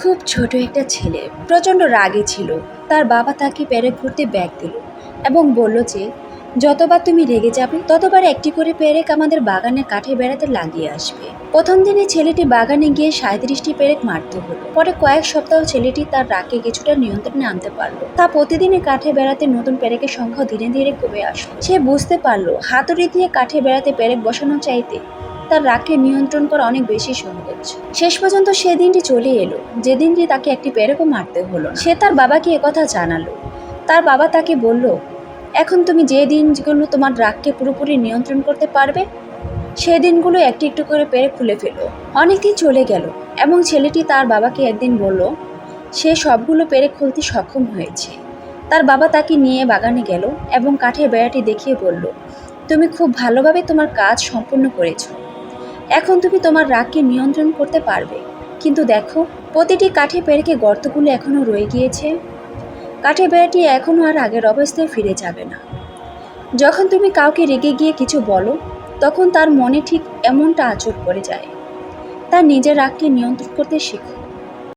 খুব ছোট একটা ছেলে, প্রচণ্ড রাগে ছিল। তার বাবা তাকে পেরেক ঘুরতে ব্যাগ দিল এবং বলল যে, যতবার তুমি রেগে যাবে, ততবার একটি করে পেরেক আমাদের বাগানে কাঠে বেড়াতে লাগিয়ে আসবে। প্রথম দিনে ছেলেটি বাগানে গিয়ে সাঁত্রিশটি পেরেক মারতে হলো। পরে কয়েক সপ্তাহ ছেলেটি তার রাগকে কিছুটা নিয়ন্ত্রণে আনতে পারল। তা প্রতিদিনে কাঠে বেড়াতে নতুন পেরেকের সংখ্যা ধীরে ধীরে কমে আসলো। সে বুঝতে পারল, হাতুড়ি দিয়ে কাঠে বেড়াতে পেরেক বসানো চাইতে তার রাগকে নিয়ন্ত্রণ করা অনেক বেশি সহজ। শেষ পর্যন্ত সে দিনটি চলে এলো। যে দিনটি তাকে একটি পেরেকও মারতে হলো সে তার বাবাকে একথা জানালো। তার বাবা তাকে বলল, এখন তুমি যে দিনগুলো তোমার রাগকে পুরোপুরি নিয়ন্ত্রণ করতে পারবে সেই দিনগুলো একটু একটু করে পেরে খুলে ফেলো। অনেকদিন চলে গেল। এবং ছেলেটি তার বাবাকে একদিন বলল, সে সবগুলো পেরে খুলতে সক্ষম হয়েছে। তার বাবা তাকে নিয়ে বাগানে গেল এবং কাঠের বেড়াটি দেখিয়ে বলল, তুমি খুব ভালোভাবে তোমার কাজ সম্পূর্ণ করেছ। এখন তুমি তোমার রাগকে নিয়ন্ত্রণ করতে পারবে। কিন্তু দেখো, প্রতিটি কাঠে পেরেকে গর্তগুলো এখনও রয়ে গিয়েছে। কাঠে বেড়াটি এখনও আর আগের অবস্থায় ফিরে যাবে না। যখন তুমি কাউকে রেগে গিয়ে কিছু বলো, তখন তার মনে ঠিক এমনটা আচর করে যায়। তার নিজের রাগকে নিয়ন্ত্রণ করতে শেখো।